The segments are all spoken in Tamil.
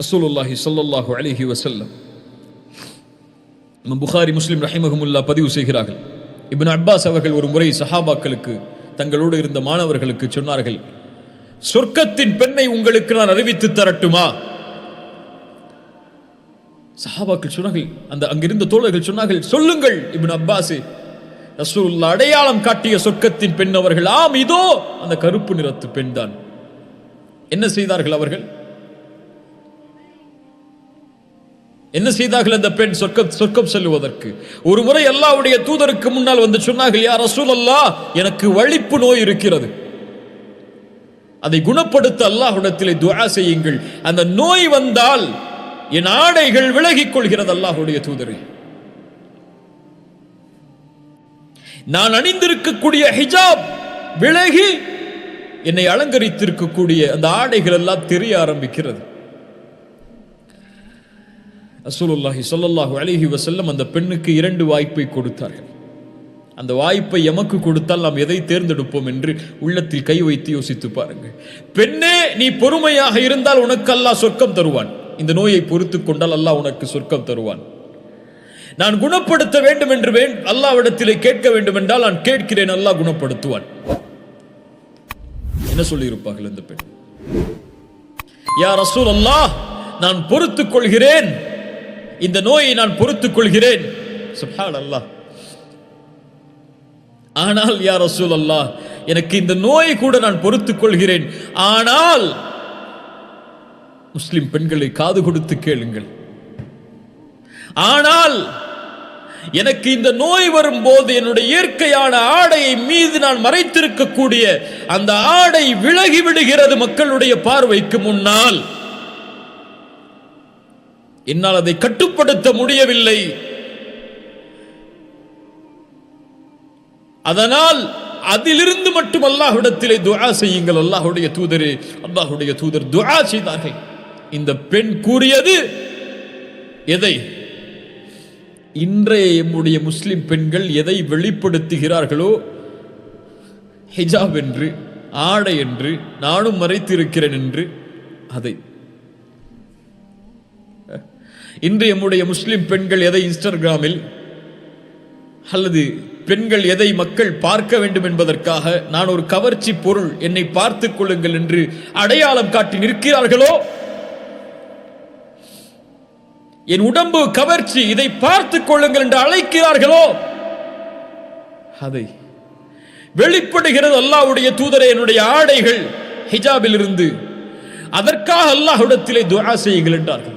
ரசூலுல்லாஹி சல்லாஹூ அலிஹி வசல்லம் இமாம் புகாரி முஸ்லிம் ரஹிமஹமுல்லா பதிவு செய்கிறார்கள். இபின் அப்பாஸ் அவர்கள் ஒரு முறை சஹாபாக்களுக்கு தங்களோடு இருந்த மாணவர்களுக்கு சொன்னார்கள் சொர்க்கத்தின் பெண்ணை உங்களுக்கு நான் அறிவித்து தரட்டுமா? சஹாபாக்கள் சொன்னார்கள் அந்த அங்கிருந்த தோழர்கள் சொன்னார்கள் சொல்லுங்கள் இபின் அப்பாஸ் ரசூல் அடையாளம் காட்டிய சொர்க்கத்தின் பெண் அவர்கள் ஆம் இதோ அந்த கருப்பு நிறத்து பெண் தான் என்ன செய்தார்கள் அவர்கள்? என்ன செய்தார்கள் அந்த பெண் சொர்க்கம் சொர்க்கம் செல்லுவதற்கு? ஒரு முறை அல்லாவுடைய தூதருக்கு முன்னால் வந்து சொன்னார்கள் யார் ரசூல் அல்லாஹ் எனக்கு வழிப்பு நோய் இருக்கிறது. அதை குணப்படுத்த அல்லாஹ்விடத்திலே துவா செய்யுங்கள். அந்த நோய் வந்தால் என் ஆடைகள் விலகிக் கொள்கிறது அல்லாஹுடைய தூதரை. நான் அணிந்திருக்கக்கூடிய ஹிஜாப் விலகி என்னை அலங்கரித்திருக்கக்கூடிய அந்த ஆடைகள் எல்லாம் தெரிய ஆரம்பிக்கிறது. அசூலுல்லாஹி சொல்லல்லாஹு அலிஹி வசல்லம் அந்த பெண்ணுக்கு இரண்டு வாய்ப்பை கொடுத்தார்கள். அந்த வாய்ப்பை எமக்கு கொடுத்தால் நாம் எதை தேர்ந்தெடுப்போம் என்று உள்ளத்தில் கை வைத்து யோசித்து பாருங்கள். பெண்ணே நீ பொறுமையாக இருந்தால் உனக்கு அல்லாஹ் சொர்க்கம் தருவான். இந்த நோயை பொறுத்து கொண்டால் அல்லாஹ் உனக்கு சொர்க்கம் தருவான். நான் குணப்படுத்த வேண்டும் என்று வேண் அல்லாவிடத்திலே கேட்க வேண்டும் என்றால் நான் கேட்கிறேன் அல்லாஹ் குணப்படுத்துவான். என்ன சொல்லியிருப்பார்கள் இந்த பெண்? யார் ரசூல் அல்லாஹ் நான் பொறுத்துக் கொள்கிறேன் இந்த நோயை நான் பொறுத்துக் கொள்கிறேன். அல்லாஹ் ஆனால் யா ரசூல் அல்லாஹ் எனக்கு இந்த நோயை கூட நான் பொறுத்துக் கொள்கிறேன். ஆனால் முஸ்லிம் பெண்களை காது கொடுத்து கேளுங்கள். ஆனால் எனக்கு இந்த நோய் வரும்போது என்னுடைய இயற்கையான ஆடையை மீது நான் மறைத்திருக்கக்கூடிய அந்த ஆடை விலகி விடுகிறது மக்களுடைய பார்வைக்கு முன்னால். என்னால் அதை கட்டுப்படுத்த முடியவில்லை. அதனால் அதிலிருந்து மட்டும் அல்லாஹ்விடத்திலே துஆ செய்யுங்கள். அல்லாஹுடைய தூதரே அல்லாஹுடைய தூதர் துஆ செய்தார்கள். இந்த பெண் கூறியது எதை? இன்றைய எம்முடைய முஸ்லிம் பெண்கள் எதை வெளிப்படுத்துகிறார்களோ? ஹிஜாப் என்று ஆடை என்று நானும் மறைத்திருக்கிறேன் என்று அதை இன்று எம்முடைய முஸ்லிம் பெண்கள் எதை இன்ஸ்டாகிராமில் அல்லது பெண்கள் எதை மக்கள் பார்க்க வேண்டும் என்பதற்காக நான் ஒரு கவர்ச்சி பொருள் என்னை பார்த்துக் கொள்ளுங்கள் என்று அடையாளம் காட்டி நிற்கிறார்களோ? என் உடம்பு கவர்ச்சி இதை பார்த்துக் கொள்ளுங்கள் என்று அழைக்கிறார்களோ? அதை வெளிப்படுகிறது அல்லாஹ்வுடைய தூதரை என்னுடைய ஆடைகள் ஹிஜாபில் இருந்து அதற்காக அல்லாஹ்விடத்திலே துரா செய்யுங்கள் என்றார்கள்.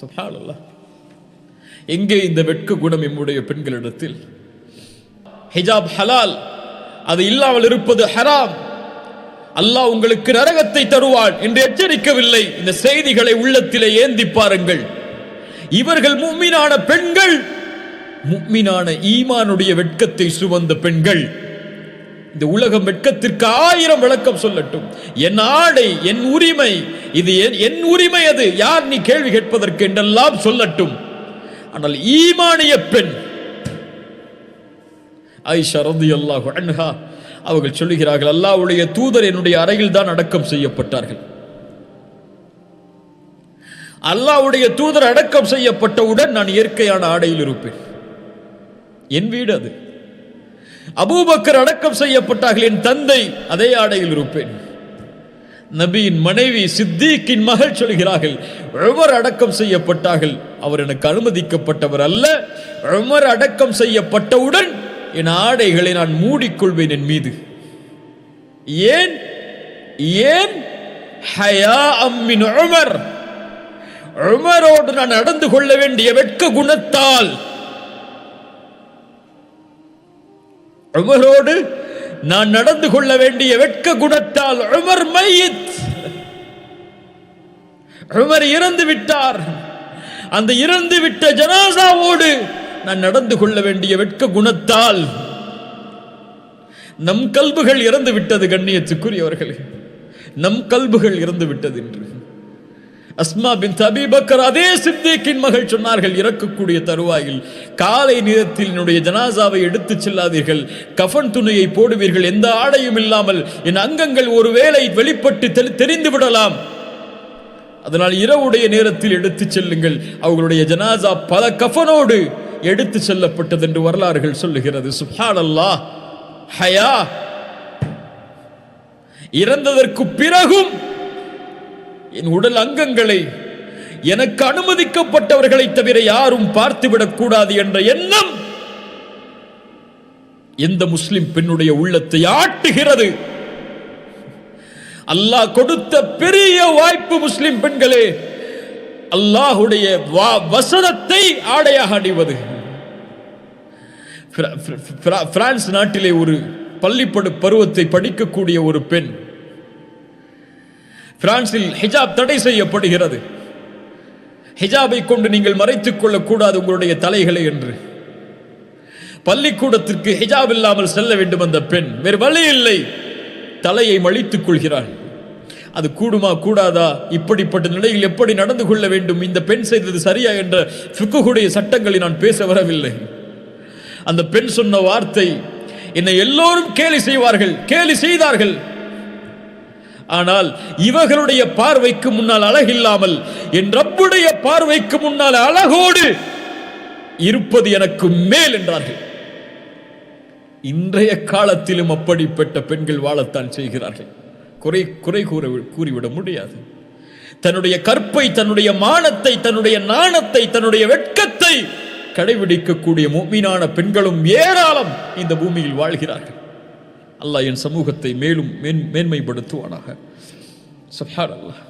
சுபாலல்ல எங்கே இந்த வெட்க குணம் எம்முடைய பெண்களிடத்தில்? ஹிஜாப் ஹலால் அது இல்லாமல் இருப்பது ஹராம். அல்லாஹ் உங்களுக்கு நரகத்தை தருவான் என்று எச்சரிக்கவில்லை. இந்த செய்திகளை உள்ளத்திலே ஏந்தி பாருங்கள். இவர்கள் மும்மினான பெண்கள் முக்மினான ஈமானுடைய வெட்கத்தை சுமந்த பெண்கள். இந்த உலகம் வெட்கத்திற்கு ஆயிரம் விளக்கம் சொல்லட்டும். என் ஆடை என் உரிமை இது என் என் உரிமை அது. யார் நீ கேள்வி கேட்பதற்கு என்றெல்லாம் சொல்லட்டும். ஆனால் ஈமானிய பெண் ஐஷா ரதி அல்லாஹு அன்ஹா அவர்கள் சொல்லுகிறார்கள் அல்லாஹ்வுடைய தூதர் என்னுடைய அறையில் தான் அடக்கம் செய்யப்பட்டார்கள். அல்லாவுடைய தூதர் அடக்கம் செய்யப்பட்டவுடன் நான் இயற்கையான ஆடையில் இருப்பேன். என் வீடு அது. அபூபக்கர் அடக்கம் செய்யப்பட்டார்கள் என் தந்தை அதே ஆடையில் இருப்பேன். நபியின் மனைவி சித்திக்கின் மகள் சொல்கிறார்கள் உமர் அடக்கம் செய்யப்பட்டார்கள் அவர் எனக்கு அனுமதிக்கப்பட்டவர் அல்ல. உமர் அடக்கம் செய்யப்பட்டவுடன் என் ஆடைகளை நான் மூடிக்கொள்வேன் என் மீது. ஏன்? ஏன்? ஹயா அம்மின் உமர். உமரோடு நான் நடந்து கொள்ள வேண்டிய வெட்க குணத்தால் உமரோடு நான் நடந்து கொள்ள வேண்டிய வெட்க குணத்தால் உமர் மையித். உமர் இறந்து விட்டார். அந்த இறந்து விட்ட ஜனாசாவோடு நான் நடந்து கொள்ள வேண்டிய வெட்க குணத்தால் நம் கல்புகள் இறந்து விட்டது கண்ணியத்துக்குரியவர்களே. நம் கல்புகள் இறந்து விட்டது என்று அஸ்மா பின் தபீபக்கர் அதே சித்தேக்கின் மகள் சொன்னார்கள் இறக்கக்கூடிய தருவாயில் காலை நேரத்தில் என்னுடைய ஜனாசாவை எடுத்துச் செல்லாதீர்கள். கஃன் துணியை போடுவீர்கள். எந்த ஆடையும் இல்லாமல் என் அங்கங்கள் ஒருவேளை வெளிப்பட்டு தெரி- தெரிந்து விடலாம். அதனால் இரவுடைய நேரத்தில் எடுத்துச் செல்லுங்கள். அவர்களுடைய ஜனாசா பல கஃனோடு எடுத்து செல்லப்பட்டது என்று வரலாறுகள் சொல்லுகிறது. சுப்ஹான் அல்லாஹ் ஹயா. இறந்ததற்கு பிறகும் என் உடல் அங்கங்களை எனக்கு அனுமதிக்கப்பட்டவர்களை தவிர யாரும் பார்த்துவிடக் கூடாது என்ற எண்ணம் எந்த முஸ்லிம் பெண்ணுடைய உள்ளத்தை ஆட்டுகிறது. அல்லாஹ் கொடுத்த பெரிய வாய்ப்பு முஸ்லிம் பெண்களே அல்லாஹுடைய வா- வசனத்தை ஆடையாக அணிவது. பிரான்ஸ் நாட்டிலே ஒரு பள்ளிப்படு பருவத்தை படிக்கக்கூடிய ஒரு பெண் பிரான்சில் ஹிஜாப் தடை செய்யப்படுகிறது. ஹிஜாபை கொண்டு நீங்கள் மறைத்துக் கொள்ளக்கூடாது உங்களுடைய தலைகளை என்று. பள்ளிக்கூடத்திற்கு ஹிஜாப் இல்லாமல் செல்ல வேண்டும் அந்த பெண். வேறு வழி இல்லை. தலையை மழித்துக் கொள்கிறாள். அது கூடுமா கூடாதா? இப்படிப்பட்ட நிலையில் எப்படி நடந்து கொள்ள வேண்டும்? இந்த பெண் செய்தது சரியா என்ற சுக்குகுடைய சட்டங்களை நான் பேச வரவில்லை. அந்த பெண் சொன்ன வார்த்தை என்னை எல்லோரும் கேலி செய்வார்கள் கேலி செய்தார்கள். ஆனால் இவர்களுடைய பார்வைக்கு முன்னால் அழகில்லாமல் என் ரப்புடைய பார்வைக்கு முன்னால் அழகோடு இருப்பது எனக்கு மேல் என்றார்கள். இன்றைய காலத்திலும் அப்படிப்பட்ட பெண்கள் வாழத்தான் செய்கிறார்கள். குறை குறை கூற கூறிவிட முடியாது. தன்னுடைய கற்பை தன்னுடைய மானத்தை தன்னுடைய நாணத்தை தன்னுடைய வெட்கத்தை கடைபிடிக்கக்கூடிய மூமீனான பெண்களும் ஏராளம் இந்த பூமியில் வாழ்கிறார்கள். அல்லாஹ் என் சமூகத்தை மேலும் மேன் மேன்மைப்படுத்துவானாக. சுப்ஹானல்லாஹ்.